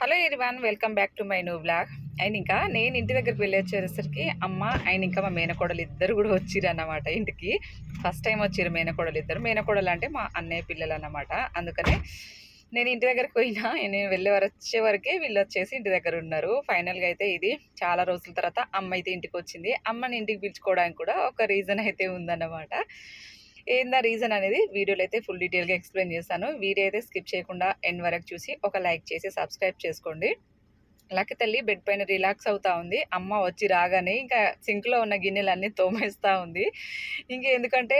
Hello everyone welcome back to my new blog ఆయన ఇంకా నేను ఇంటి దగ్గరికి వెళ్ళి వచ్చేసరికి అమ్మ ఆయన ఇంకా మా మేనకోడలు ఇద్దరు కూడా వచ్చిరు అన్నమాట ఇంటికి. ఫస్ట్ టైం వచ్చిర్రు మేనకోడలు ఇద్దరు. మేనకోడలు అంటే మా అన్నయ్య పిల్లలు అన్నమాట. అందుకనే నేను ఇంటి దగ్గరికి పోయినా నేను వెళ్ళే వచ్చే వరకే వీళ్ళు వచ్చేసి ఇంటి దగ్గర ఉన్నారు. ఫైనల్గా అయితే ఇది చాలా రోజుల తర్వాత అమ్మ అయితే ఇంటికి వచ్చింది. అమ్మని ఇంటికి పిలుచుకోవడానికి కూడా ఒక రీజన్ అయితే ఉందన్నమాట. ఏందా రీజన్ అనేది వీడియోలో అయితే ఫుల్ డీటెయిల్గా ఎక్స్ప్లెయిన్ చేస్తాను. వీడియో అయితే స్కిప్ చేయకుండా ఎండ్ వరకు చూసి ఒక లైక్ చేసి సబ్స్క్రైబ్ చేసుకోండి. లక్క తల్లి బెడ్ పైన రిలాక్స్ అవుతా ఉంది. అమ్మ వచ్చి రాగానే ఇంకా సింక్లో ఉన్న గిన్నెలన్నీ తోమేస్తూ ఉంది. ఇంకా ఎందుకంటే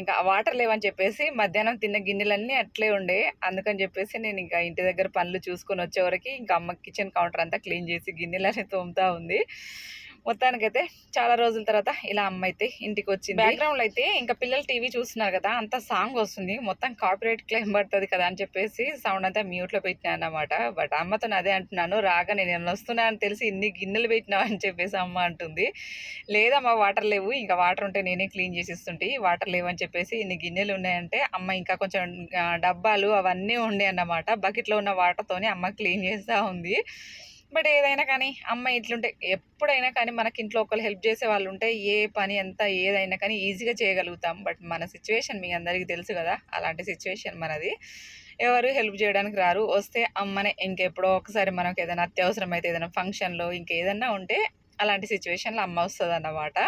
ఇంకా వాటర్ లేవని చెప్పేసి మధ్యాహ్నం తిన్న గిన్నెలన్నీ అట్లే ఉండే. అందుకని చెప్పేసి నేను ఇంకా ఇంటి దగ్గర పనులు చూసుకొని వచ్చేవరకు ఇంకా అమ్మ కిచెన్ కౌంటర్ అంతా క్లీన్ చేసి గిన్నెలన్నీ తోముతూ ఉంది. మొత్తానికైతే చాలా రోజుల తర్వాత ఇలా అమ్మ అయితే ఇంటికి వచ్చింది బ్యాక్గ్రౌండ్ అయితే ఇంకా పిల్లలు టీవీ చూస్తున్నారు కదా అంత సాంగ్ వస్తుంది. మొత్తం కాపీరైట్ క్లెయిమ్ పడుతుంది కదా అని చెప్పేసి సౌండ్ అంతా మ్యూట్లో పెట్టినా అన్నమాట. బట్ అమ్మతో అదే అంటున్నాను రాగా నేను వస్తున్నా అని తెలిసి ఇన్ని గిన్నెలు పెట్టినావు అని చెప్పేసి అమ్మ అంటుంది. లేదమ్మా వాటర్ లేవు. ఇంకా వాటర్ ఉంటే నేనే క్లీన్ చేసిస్తుంటే. వాటర్ లేవు అని చెప్పేసి ఇన్ని గిన్నెలు ఉన్నాయంటే అమ్మ ఇంకా కొంచెం డబ్బాలు అవన్నీ ఉండే అన్నమాట. బకెట్లో ఉన్న వాటర్తోనే అమ్మ క్లీన్ చేస్తూ ఉంది. బట్ ఏదైనా కానీ అమ్మ ఇట్లుంటే ఎప్పుడైనా కానీ మనకి ఇంట్లో ఒకరు హెల్ప్ చేసే వాళ్ళు ఉంటే ఏ పని ఎంత ఏదైనా కానీ ఈజీగా చేయగలుగుతాం. బట్ మన సిచ్యువేషన్ మీ అందరికీ తెలుసు కదా అలాంటి సిచ్యువేషన్ మనది. ఎవరు హెల్ప్ చేయడానికి రారు. వస్తే అమ్మనే ఇంకెప్పుడో ఒకసారి మనకు ఏదైనా అత్యవసరం అయితే ఏదైనా ఫంక్షన్లో ఇంకేదైనా ఉంటే అలాంటి సిచ్యువేషన్లో అమ్మ వస్తుంది అన్నమాట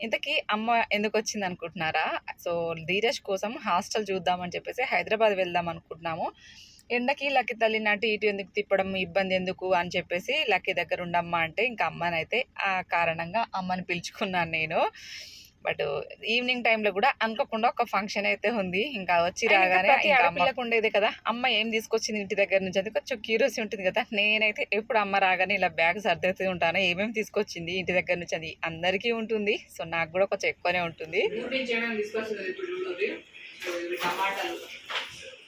ఇంతకీ అమ్మ ఎందుకు వచ్చింది అనుకుంటున్నారా? సో ధీరజ్ కోసం హాస్టల్ చూద్దామని చెప్పేసి హైదరాబాద్ వెళ్దాం అనుకుంటున్నాము. ఎండకి లక్కీ తల్లి నాటి ఇటు ఎందుకు తిప్పడం ఇబ్బంది ఎందుకు అని చెప్పేసి లక్కీ దగ్గర ఉండమ్మా అంటే ఇంకా అమ్మనైతే ఆ కారణంగా అమ్మని పిలుచుకున్నాను నేను. బట్ ఈవినింగ్ టైంలో కూడా అనుకోకుండా ఒక ఫంక్షన్ అయితే ఉంది. ఇంకా వచ్చి రాగానే ఇంకా అమ్మలకు ఉండేది కదా. అమ్మ ఏం తీసుకొచ్చింది ఇంటి దగ్గర నుంచి? అది కొంచెం క్యూరియస్ ఉంటుంది కదా. నేనైతే ఎప్పుడు అమ్మ రాగానే ఇలా బ్యాగ్ సర్దేస్తూ ఉంటాను. ఏమేమి తీసుకొచ్చింది ఇంటి దగ్గర నుంచి? అది అందరికీ ఉంటుంది. సో నాకు కూడా కొంచెం ఎక్కువనే ఉంటుంది.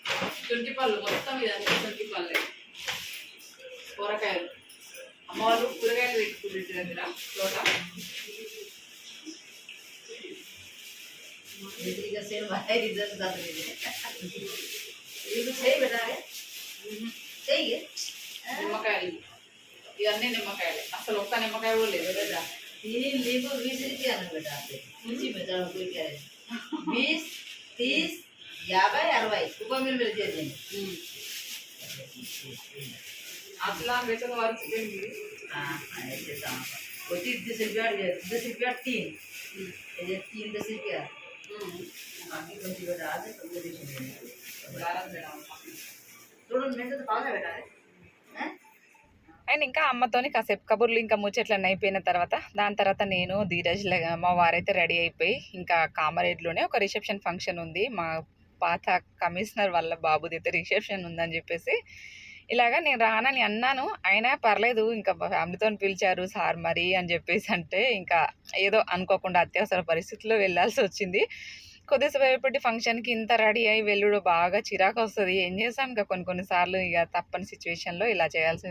తీసుకొచ్చింది ఇప్పుడు ఇవి టమాటాలు చుంటి పళ్ళు మొత్తం ఇదంతా చుంటి పళ్ళే కూరగాయలు అమ్మ వాళ్ళు కూరగాయలు పెట్టుకుంటే దగ్గర తోట दीदी का सेल भाई रिजल्ट बता दीजिए ये तो सही बता रहे सही है నిమ్మకాయలు ఇవన్నీ నిమ్మకాయలు అసలు ఒక్క నిమ్మకాయ కూడా లేదు కదా तीन लींबू बीस रुपया ना बेटा आपके मुझे बता रहा कोई क्या है बीस तीस याभై అరవై ऊपर मिल मिल दे देंगे అట్లా బెటర్ వరకు हाँ ऐसे दाम वो तीस दस रुपया दस रुपया तीन ये तीन दस रुपया बाकी कौन सी बेटा आधे सब दे दीजिए थोड़ा मैं तो पाला बेटा है हैं అండ్ ఇంకా అమ్మతోని కాసేపు కబుర్లు ఇంకా ముచ్చట్లన్నీ అయిపోయిన తర్వాత దాని తర్వాత నేను ధీరజ్ లే- మా వారైతే రెడీ అయిపోయి ఇంకా కామారెడ్డిలోనే ఒక రిసెప్షన్ ఫంక్షన్ ఉంది మా పాత కమిషనర్ వాళ్ళ బాబుది అయితే రిసెప్షన్ ఉందని చెప్పేసి ఇలాగా నేను రానని అన్నాను. అయినా పర్లేదు ఇంకా ఫ్యామిలీతో పిలిచారు సార్ మరి అని చెప్పేసి అంటే ఇంకా ఏదో అనుకోకుండా అత్యవసర పరిస్థితుల్లో వెళ్ళాల్సి వచ్చింది. కొద్దిసేపటి ఫంక్షన్కి ఇంత రెడీ అయ్యి వెళ్ళుడు బాగా చిరాకు వస్తుంది. ఏం చేసాం ఇంకా కొన్ని కొన్నిసార్లు ఇక తప్పని సిచ్యువేషన్లో ఇలా చేయాల్సి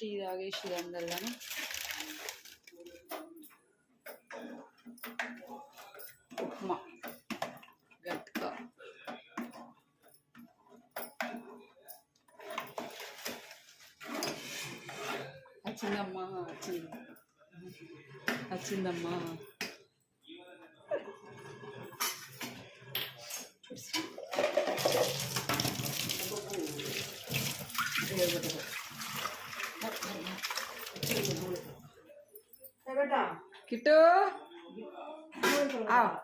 టీ తాగేసి అందరు కానీ ఉప్మా. గట్క. వచ్చిందమ్మా వచ్చింది వచ్చిందమ్మా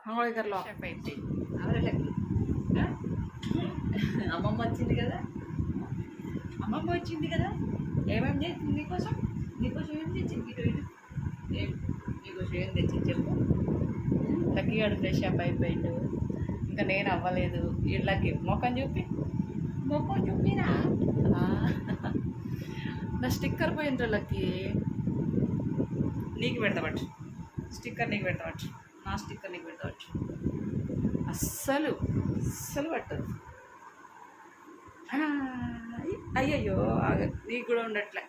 అంగోళి కర్లో అవరలకి అమ్మమ్మ వచ్చింది కదా? అమ్మమ్మ వచ్చింది కదా? ఏమేమి చేసింది నీకోసం? నీకోసం ఏం తెచ్చింది? ఇటు ఇటు. ఏం? నీకోసం ఏం తెచ్చింది చెప్పు. లక్కీ గాడు ఫ్రెష్ అప్ అయిపోయిండు. ఇంకా నేను అవ్వలేదు. వీళ్ళకి మొఖం చూపి. మొఖం చూపినా. నా స్టిక్కర్ పోయిండ్రు లక్కి. నీకు పెడతావచ్చు స్టిక్కర్ నీకు పెడతావచ్చు నా స్టిక్కర్ నీకు పెడతావచ్చు అస్సలు అస్సలు పట్టదు. అయ్యయ్యో నీకు కూడా ఉండట్లే.